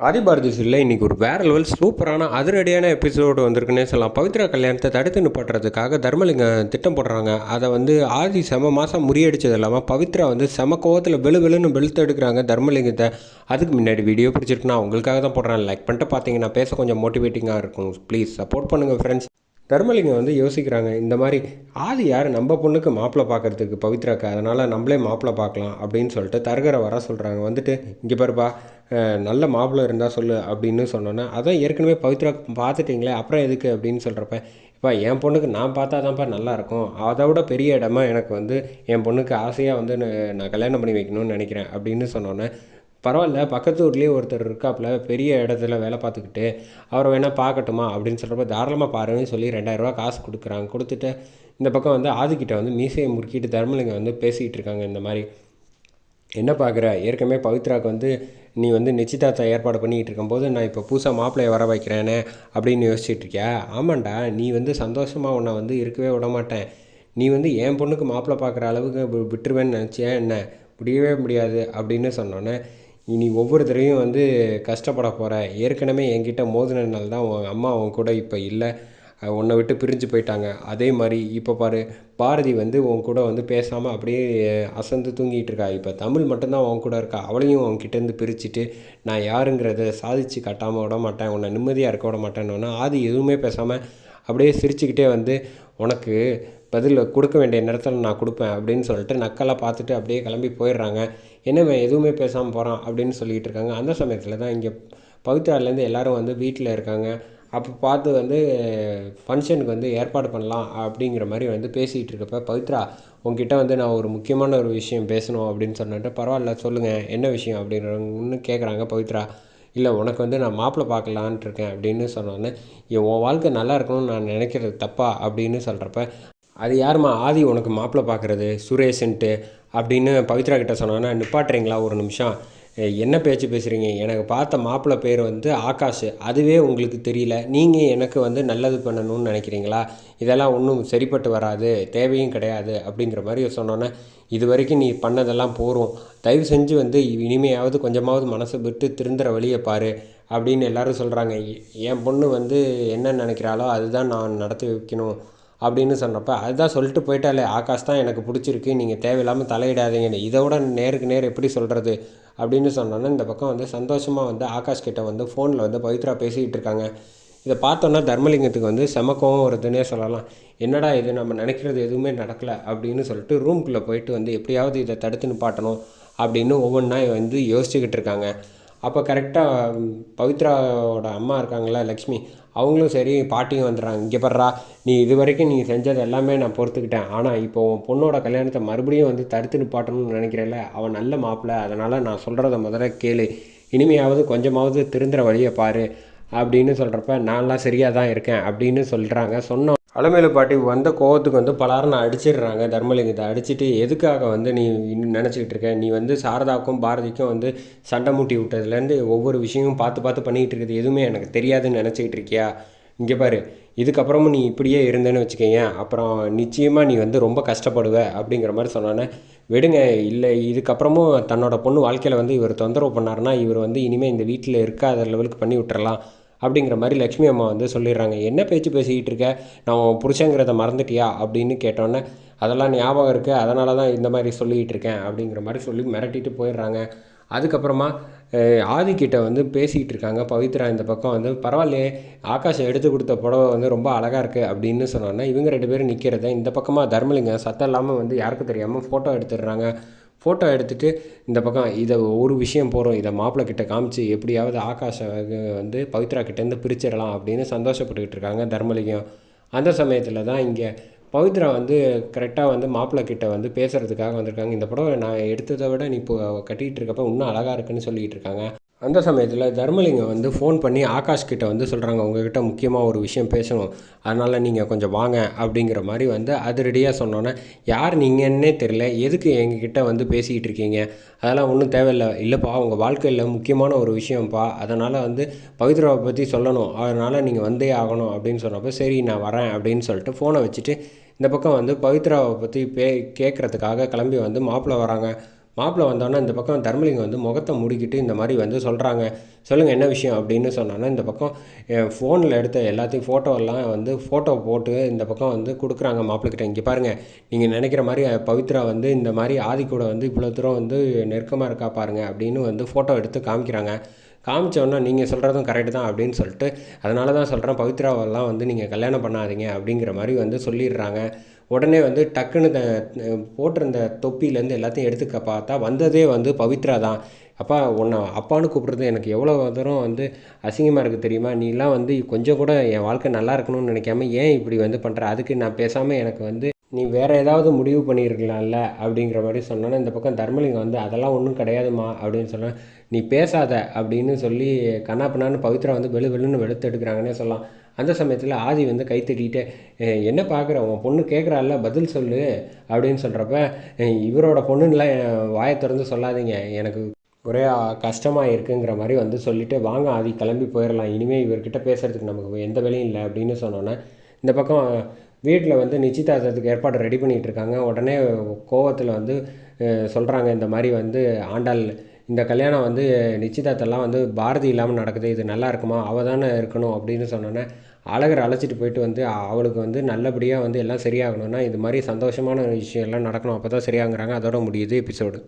ஆதிபாரதி சில்ல இன்றைக்கி ஒரு வேற லெவல் சூப்பரான அதிரடியான எபிசோடு வந்திருக்குன்னே சொல்லலாம். பவித்ரா கல்யாணத்தை தடுத்து நிப்பாட்டுறதுக்காக தர்மலிங்கம் திட்டம் போடுறாங்க. அதை வந்து ஆதி செம மாதம் முறியடிச்சது இல்லாமல் பவித்ரா வந்து செம கோவத்தில் வெளு வெளுன்னு வெளுத்து எடுக்கிறாங்க தர்மலிங்கத்தை. அதுக்கு முன்னாடி வீடியோ பிடிச்சிருக்குன்னா உங்களுக்காக தான் போடுறேன். லைக் பண்ணிட்டு பார்த்தீங்கன்னா பேச கொஞ்சம் மோட்டிவேட்டிங்காக இருக்கும். ப்ளீஸ் சப்போர்ட் பண்ணுங்கள் ஃப்ரெண்ட்ஸ் தர்மலிங்கம் வந்து யோசிக்கிறாங்க இந்த மாதிரி ஆதி யார்? நம்ம பொண்ணுக்கு மாப்பிள்ளை பார்க்கறதுக்கு பவித்ராக்கு அதனால் நம்மளே மாப்பிள்ளை பார்க்கலாம் அப்படின்னு சொல்லிட்டு தரகரை வர சொல்கிறாங்க வந்துட்டு இங்கே பாருப்பா நல்ல மாப்பிள்ளை இருந்தால் சொல்லு அப்படின்னு சொன்னோன்னே அதான் ஏற்கனவே பவித்ரா பார்த்துட்டிங்களே அப்புறம் எதுக்கு அப்படின்னு சொல்கிறப்ப இப்போ என் பொண்ணுக்கு நான் பார்த்தா தான்ப்பா நல்லாயிருக்கும் அதை விட பெரிய இடமா எனக்கு வந்து என் பொண்ணுக்கு ஆசையாக வந்து நான் நான் கல்யாணம் பண்ணி வைக்கணும்னு நினைக்கிறேன். அப்படின்னு சொன்னோன்னே பரவாயில்ல பக்கத்து ஊர்லேயே ஒருத்தர் இருக்காப்புல பெரிய இடத்துல வேலை பார்த்துக்கிட்டு அவரை வேணால் பார்க்கட்டுமா அப்படின்னு சொல்கிறப்ப தாராளமாக பாருன்னு சொல்லி ரெண்டாயிரரூவா காசு கொடுக்குறாங்க. கொடுத்துட்டு இந்த பக்கம் வந்து ஆதிக்கிட்ட வந்து மீசையை முறுக்கிட்டு தர்மலிங்கம் வந்து பேசிக்கிட்டு இருக்காங்க இந்த மாதிரி. என்ன பார்க்குற? ஏற்கனவே பவித்ராவுக்கு வந்து நீ வந்து நிச்சயதார்த்தம் ஏற்பாடு பண்ணிக்கிட்டு இருக்கும்போது நான் இப்போ புதுசாக மாப்பிள்ளையை வர வைக்கிறேனே அப்படின்னு யோசிச்சுட்டு இருக்கியா? ஆமாண்டா நீ வந்து சந்தோஷமாக உன்னை வந்து இருக்கவே விட மாட்டேன். நீ வந்து என் பொண்ணுக்கு மாப்பிள்ளை பார்க்குற அளவுக்கு விட்டுருவேன்னு நினச்சியா என்ன? முடியவே முடியாது அப்படின்னு சொன்னோன்னே இனி ஒவ்வொரு தடவையும் வந்து கஷ்டப்பட போகிற ஏற்கனவே என்கிட்ட மோதினனால தான் உன் அம்மா உன் கூட இப்போ இல்லை. உன்னை விட்டு பிரிஞ்சு போயிட்டாங்க. அதே மாதிரி இப்போ பாரு பாரதி வந்து உன் கூட வந்து பேசாமல் அப்படியே அசந்து தூங்கிட்டு இருக்கா. இப்போ தமிழ் மட்டும்தான் உன் கூட இருக்கா. அவளையும் உன்கிட்டேருந்து பிரிச்சுட்டு நான் யாருங்கிறத சாதிச்சு காட்டாமல் விட மாட்டேன். உன்னை நிம்மதியாக இருக்க விட மாட்டேன்னு ஆதி எதுவுமே பேசாமல் அப்படியே சிரிச்சுக்கிட்டே வந்து உனக்கு பதில் கொடுக்க வேண்டிய நேரத்தில் நான் கொடுப்பேன் அப்படின்னு சொல்லிட்டு நக்கலாக பார்த்துட்டு அப்படியே கிளம்பி போயிடுறாங்க. என்னவன் எதுவுமே பேசாமல் போகிறான் அப்படின்னு சொல்லிட்டு இருக்காங்க. அந்த சமயத்தில் தான் இங்கே பவித்ராலேருந்து எல்லாரும் வந்து வீட்டில் இருக்காங்க. அப்போ பார்த்து வந்து ஃபங்க்ஷனுக்கு வந்து ஏற்பாடு பண்ணலாம் அப்படிங்கிற மாதிரி வந்து பேசிகிட்டு இருக்கப்ப பவித்ரா உங்ககிட்ட வந்து நான் ஒரு முக்கியமான ஒரு விஷயம் பேசணும் அப்படின்னு சொன்னிட்டு பரவாயில்ல சொல்லுங்கள் என்ன விஷயம் அப்படின்னு கேட்குறாங்க பவித்ரா. இல்லை உனக்கு வந்து நான் மாப்பிள்ளை பார்க்கலான்ட்டு இருக்கேன் அப்படின்னு சொன்னோன்னே என் உன் வாழ்க்கை நல்லா இருக்கணும்னு நான் நினைக்கிறது தப்பா? அப்படின்னு சொல்கிறப்ப அது யாரும்மா? ஆதி உனக்கு மாப்பிள்ளை பார்க்குறது சுரேஷன்ட்டு அப்படின்னு பவித்ரா கிட்ட சொன்னோன்னா நிப்பாட்டுறீங்களா ஒரு நிமிஷம்? என்ன பேச்சு பேசுகிறீங்க எனக்கு பார்த்த மாப்பிள்ளை பேர் வந்து ஆகாஷ். அதுவே உங்களுக்கு தெரியல. நீங்கள் எனக்கு வந்து நல்லது பண்ணணும்னு நினைக்கிறீங்களா? இதெல்லாம் ஒன்றும் சரிப்பட்டு வராது. தேவையும் கிடையாது அப்படிங்கிற மாதிரி சொன்னோன்னே இது வரைக்கும் நீ பண்ணதெல்லாம் போகிறோம் தயவு செஞ்சு வந்து இனிமையாவது கொஞ்சமாவது மனசை விட்டு திருந்துற வழியை பாரு அப்படின்னு எல்லாரும் சொல்கிறாங்க என் பொண்ணு வந்து என்ன நினைக்கிறாளோ அதுதான் நான் நடத்தி வைக்கணும். அப்படின்னு சொன்னப்போ அதுதான் சொல்லிட்டு போயிட்டாலே ஆகாஷ் தான் எனக்கு பிடிச்சிருக்கு நீங்கள் தேவையில்லாமல் தலையிடாதீங்கன்னு. இதை விட நேருக்கு நேர் எப்படி சொல்கிறது அப்படின்னு சொன்னோன்னா இந்த பக்கம் வந்து சந்தோஷமாக வந்து ஆகாஷ் கிட்டே வந்து ஃபோனில் வந்து பவித்ரா பேசிக்கிட்டு இருக்காங்க. இதை பார்த்தோன்னா தர்மலிங்கத்துக்கு வந்து செமக்கவும் வருதுன்னே சொல்லலாம். என்னடா இது நம்ம நினைக்கிறது எதுவுமே நடக்கலை அப்படின்னு சொல்லிட்டு ரூம்குள்ளே போயிட்டு வந்து எப்படியாவது இதை தடுத்து நிப்பாட்டணும் அப்படின்னு ஒவ்வொன்றா வந்து யோசிச்சுக்கிட்டு இருக்காங்க. அப்போ கரெக்டாக பவித்ராவோட அம்மா இருக்காங்களா லக்ஷ்மி அவங்களும் சரி பாட்டியும் வந்துடுறாங்க. இங்கே படுறா நீ இது வரைக்கும் நீ செஞ்சது எல்லாமே நான் பொறுத்துக்கிட்டேன். ஆனால் இப்போ உன் பொண்ணோட கல்யாணத்தை மறுபடியும் வந்து தடுத்து நிப்பாட்டணும்னு நினைக்கிறேன்ல அவன் நல்ல மாப்பிள்ள அதனால் நான் சொல்கிறத முதல்ல கேளு. இனிமையாவது கொஞ்சமாவது திருந்துற வழியை பாரு அப்படின்னு சொல்கிறப்ப நான்லாம் சரியாக தான் இருக்கேன் அப்படின்னு சொல்கிறாங்க சொன்னோம் அலமேலு பாட்டி வந்த கோவத்துக்கு வந்து பலாருன்னு அடிச்சிடுறாங்க தர்மலிங்கத்தை அடிச்சுட்டு எதுக்காக வந்து நீ இன்னும் நினச்சிக்கிட்டு இருக்க? நீ வந்து சாரதாவுக்கும் பாரதிக்கும் வந்து சண்டை மூட்டி விட்டதுலேருந்து ஒவ்வொரு விஷயமும் பார்த்து பார்த்து பண்ணிக்கிட்டு இருக்கிறது எதுவுமே எனக்கு தெரியாதுன்னு நினச்சிக்கிட்டு இருக்கியா? இங்கே பாரு இதுக்கப்புறமும் நீ இப்படியே இருந்தேன்னு வச்சுக்கோங்க. அப்புறம் நிச்சயமாக நீ வந்து ரொம்ப கஷ்டப்படுவ அப்படிங்கிற மாதிரி சொன்னோன்னே விடுங்க இல்லை இதுக்கப்புறமும் தன்னோட பொண்ணு வாழ்க்கையில் வந்து இவர் தொந்தரவு பண்ணாருன்னா இவர் வந்து இனிமேல் இந்த வீட்டில் இருக்காத லெவலுக்கு பண்ணி விட்டுறலாம். அப்படிங்கிற மாதிரி லக்ஷ்மி அம்மா வந்து சொல்லிடுறாங்க. என்ன பேச்சு பேசிக்கிட்டு இருக்க? நான் புருஷங்கிறத மறந்துட்டியா? அப்படின்னு கேட்டோன்னே அதெல்லாம் ஞாபகம் இருக்குது அதனால தான் இந்த மாதிரி சொல்லிக்கிட்டு இருக்கேன். அப்படிங்கிற மாதிரி சொல்லி மிரட்டிட்டு போயிடுறாங்க. அதுக்கப்புறமா ஆதிக்கிட்ட வந்து பேசிக்கிட்டு இருக்காங்க. பவித்ரா இந்த பக்கம் வந்து பரவாயில்லையே ஆகாஷம் எடுத்து கொடுத்த புடவை வந்து ரொம்ப அழகாக இருக்குது அப்படின்னு சொன்னோன்னே இவங்க ரெண்டு பேரும் நிற்கிறத இந்த பக்கமாக தர்மலிங்கம் சத்தம் இல்லாமல் வந்து யாருக்கும் தெரியாமல் ஃபோட்டோ எடுத்துடுறாங்க. ஃபோட்டோ எடுத்துட்டு இந்த பக்கம் இதை ஒரு விஷயம் போகிறோம் இதை மாப்பிள்ளை கிட்ட காமிச்சு எப்படியாவது ஆகாஷை வந்து பவித்ரா கிட்டேருந்து பிரிச்சிடலாம் அப்படின்னு சந்தோஷப்பட்டுக்கிட்டு இருக்காங்க தர்மலிங்கம். அந்த சமயத்தில் தான் இங்கே பவித்ரா வந்து கரெக்டாக வந்து மாப்பிள்ளை கிட்ட வந்து பேசுகிறதுக்காக வந்திருக்காங்க. இந்த படம் நான் எடுத்ததை விட நீ இப்போ கட்டிகிட்டு இருக்கப்ப இன்னும் அழகாக இருக்குன்னு சொல்லிக்கிட்டு இருக்காங்க. அந்த சமயத்தில் தர்மலிங்கம் வந்து ஃபோன் பண்ணி ஆகாஷ் கிட்ட வந்து சொல்கிறாங்க உங்ககிட்ட முக்கியமாக ஒரு விஷயம் பேசணும். அதனால் நீங்கள் கொஞ்சம் வாங்க அப்படிங்கிற மாதிரி வந்து அதிரடியாக சொன்னோன்னே யார் நீங்கன்னே தெரில எதுக்கு எங்ககிட்ட வந்து பேசிக்கிட்டு இருக்கீங்க? அதெல்லாம் ஒன்றும் தேவையில்லை. இல்லைப்பா உங்கள் வாழ்க்கையில் முக்கியமான ஒரு விஷயம்ப்பா. அதனால் வந்து பவித்ராவை பற்றி சொல்லணும். அதனால் நீங்கள் வந்தே ஆகணும் அப்படின்னு சொன்னப்போ சரி நான் வரேன் அப்படின்னு சொல்லிட்டு ஃபோனை வச்சுட்டு இந்த பக்கம் வந்து பவித்ராவை பற்றி பே கேட்குறதுக்காக கிளம்பி வந்து மாப்பிள்ளை வராங்க. மாப்பிள்ளை வந்தோன்னே இந்த பக்கம் தர்மலிங்கம் வந்து முகத்தை முடிக்கிட்டு இந்த மாதிரி வந்து சொல்கிறாங்க சொல்லுங்கள் என்ன விஷயம் அப்படின்னு சொன்னோன்னா இந்த பக்கம் என் ஃபோனில் எடுத்த எல்லாத்தையும் ஃபோட்டோவெல்லாம் வந்து ஃபோட்டோ போட்டு இந்த பக்கம் வந்து கொடுக்குறாங்க மாப்பிள்ளைக்கிட்ட இங்கே பாருங்கள் நீங்கள் நினைக்கிற மாதிரி பவித்ரா வந்து இந்த மாதிரி ஆதி கூட வந்து இவ்வளோ தூரம் வந்து நெருக்கமாக இருக்கா பாருங்கள் அப்படின்னு வந்து ஃபோட்டோ எடுத்து காமிக்கிறாங்க. காமிச்சோன்னா நீங்கள் சொல்கிறதும் கரெக்டு தான் அப்படின்னு சொல்லிட்டு அதனால தான் சொல்கிறேன் பவித்ராவெல்லாம் வந்து நீங்கள் கல்யாணம் பண்ணாதீங்க அப்படிங்கிற மாதிரி வந்து சொல்லிடுறாங்க. உடனே வந்து டக்குன்னு த போட்டிருந்த தொப்பிலேருந்து எல்லாத்தையும் எடுத்துக்க பார்த்தா வந்ததே வந்து பவித்ரா தான். அப்பா உன்னை அப்பான்னு கூப்பிட்றது எனக்கு எவ்வளோ தூரம் வந்து அசிங்கமாக இருக்குது தெரியுமா? நீலாம் வந்து கொஞ்சம் கூட என் வாழ்க்கை நல்லா இருக்கணும்னு நினைக்காம ஏன் இப்படி வந்து பண்ணுற அதுக்கு நான் பேசாமல் எனக்கு வந்து நீ வேறு ஏதாவது முடிவு பண்ணியிருக்கலாம்ல அப்படிங்கிற மாதிரி சொன்னோன்னே இந்த பக்கம் தர்மலிங்கம் வந்து அதெல்லாம் ஒன்றும் கிடையாதுமா அப்படின்னு சொன்னேன். நீ பேசாத அப்படின்னு சொல்லி கண்ணாப்பண்ணான்னு பவித்ரா வந்து வெளு வெளுன்னு வெளுத்து எடுக்கிறாங்கன்னே சொல்லலாம். அந்த சமயத்தில் ஆதி வந்து கை தட்டிட்டு என்ன பார்க்குற? உன் பொண்ணு கேட்குறாள்ல பதில் சொல்லு அப்படின்னு சொல்கிறப்ப இவரோட பொண்ணுன்னெலாம் வாயை திறந்து சொல்லாதீங்க. எனக்கு ஒரே கஷ்டமாக இருக்குங்கிற மாதிரி வந்து சொல்லிவிட்டு வாங்க ஆதி கிளம்பி போயிடலாம். இனிமேல் இவர்கிட்ட பேசுகிறதுக்கு நமக்கு எந்த வேலையும் இல்லை அப்படின்னு சொன்னோன்னே இந்த பக்கம் வீட்டில் வந்து நிச்சயதார்த்தத்துக்கு ஏற்பாடு ரெடி பண்ணிகிட்டு இருக்காங்க. உடனே கோவத்தில் வந்து சொல்கிறாங்க இந்த மாதிரி வந்து ஆண்டாள் இந்த கல்யாணம் வந்து நிச்சயதார்த்தம்லாம் வந்து பாரதி இல்லாமல் நடக்குது இது நல்லா இருக்குமா அவள் தானே இருக்கணும் அப்படின்னு சொன்னோன்னே அழகர் அழைச்சிட்டு போயிட்டு வந்து அவளுக்கு வந்து நல்லபடியாக வந்து எல்லாம் சரியாகணும்னா இது மாதிரி சந்தோஷமான விஷயம் எல்லாம் நடக்கணும் அப்போ தான் சரியாகுறாங்க அதோட முடியுது எபிசோடு.